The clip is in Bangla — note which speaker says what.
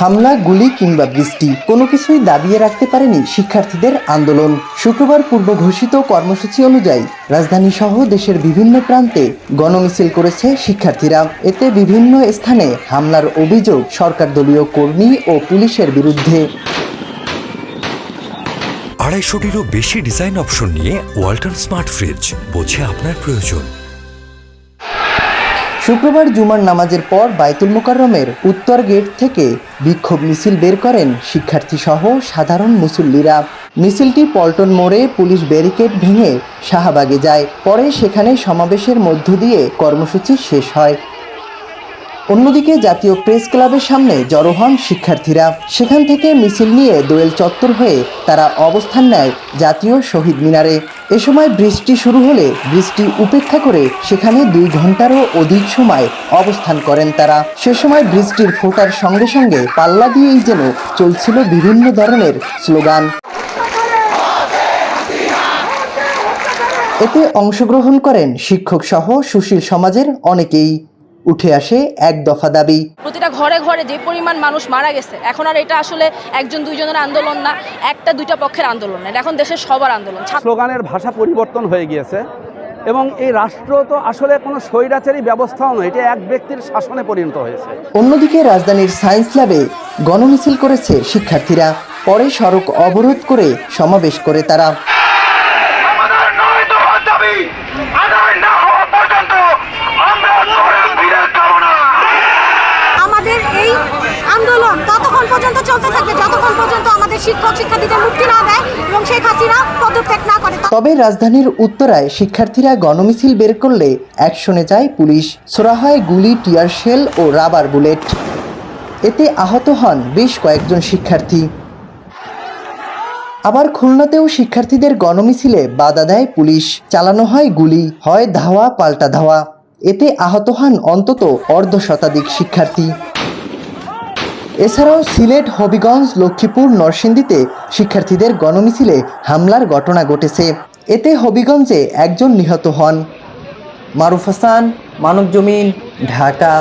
Speaker 1: হামলা, গুলি কিংবা বৃষ্টি কোনো কিছুই দাবিয়ে রাখতে পারেনি শিক্ষার্থীদের আন্দোলন। শুক্রবার পূর্ব ঘোষিত কর্মসূচি অনুযায়ী রাজধানী সহ দেশের বিভিন্ন প্রান্তে গণমিছিল করেছে শিক্ষার্থীরা। এতে বিভিন্ন স্থানে হামলার অভিযোগ সরকার দলীয় কর্মী ও পুলিশের বিরুদ্ধে।
Speaker 2: আড়াইশোটিরও বেশি ডিজাইন অপশন নিয়ে ওয়াল্টন স্মার্ট ফ্রিজ, বোঝে আপনার প্রয়োজন।
Speaker 1: শুক্রবার জুমার নামাজের পর বাইতুল মোকাররমের উত্তর গেট থেকে বিক্ষোভ মিছিল বের করেন শিক্ষার্থীসহ সাধারণ মুসল্লিরা। মিছিলটি পল্টন মোড়ে পুলিশ ব্যারিকেড ভেঙে শাহবাগে যায়। পরে সেখানে সমাবেশের মধ্য দিয়ে কর্মসূচি শেষ হয়। অন্যদিকে জাতীয় প্রেস ক্লাবের সামনে জড়ো হন শিক্ষার্থীরা। সেখান থেকে মিছিল নিয়ে দোয়েল চত্বর হয়ে তারা অবস্থান নেয় জাতীয় শহীদ মিনারে। এ সময় বৃষ্টি শুরু হলে বৃষ্টি উপেক্ষা করে সেখানে দুই ঘন্টারও অধিক সময় অবস্থান করেন তারা। সে সময় বৃষ্টির ফোটার সঙ্গে সঙ্গে পাল্লা দিয়েই যেন চলছিল বিভিন্ন ধরনের স্লোগান। এতে অংশগ্রহণ করেন শিক্ষক সহ সুশীল সমাজের অনেকেই। উঠে আসে এক দফা দাবি।
Speaker 3: প্রতিটা ঘরে ঘরে যে পরিমাণ মানুষ মারা গেছে এখন আর এটা আসলে একজন দুইজনের আন্দোলন না একটা দুইটা পক্ষের আন্দোলন। না এটা এখন দেশের সবার আন্দোলন।
Speaker 4: স্লোগানের ভাষা পরিবর্তন হয়ে গিয়েছে এবং এই রাষ্ট্র তো আসলে কোনো স্বৈরাচারী ব্যবস্থাও নয় এটা এক ব্যক্তির শাসনে পরিণত হয়েছে।
Speaker 1: অন্যদিকে রাজধানীর সায়েন্স ল্যাবে গণমিছিল করেছে শিক্ষার্থীরা পরে সড়ক অবরোধ করে সমাবেশ করে তারা
Speaker 5: আমাদের নয় দফার দাবি আদায় না হওয়া পর্যন্ত আমরা চরম বিরোধ যাব না
Speaker 6: আমাদের এই আন্দোলন ততক্ষণ পর্যন্ত চলতে থাকবে, যতক্ষণ পর্যন্ত আমাদের শিক্ষক শিক্ষার্থীদের মুক্তি না দেয় এবং শেখ হাসিনা পদত্যাগ না করে
Speaker 1: তবে রাজধানীর উত্তরায় শিক্ষার্থীরা গণমিছিল বের করলে অ্যাকশনে যায় পুলিশ। ছোড়া হয় গুলি, টিয়ার শেল ও রাবার বুলেট। এতে আহত হন বেশ কয়েকজন শিক্ষার্থী। আবার খুলনাতেও শিক্ষার্থীদের গণমিছিলে বাধা দেয় পুলিশ। চালানো হয় গুলি, হয় ধাওয়া, পাল্টা ধাওয়া। এতে আহত হন অন্তত অর্ধ শতাধিক শিক্ষার্থী। এছাড়াও সিলেট, হবিগঞ্জ, লক্ষ্মীপুর, নরসিংদীতে শিক্ষার্থীদের গণমিছিলে হামলার ঘটনা ঘটেছে। এতে হবিগঞ্জে একজন নিহত হন। মারুফ হাসান, মানব জমিন, ঢাকা।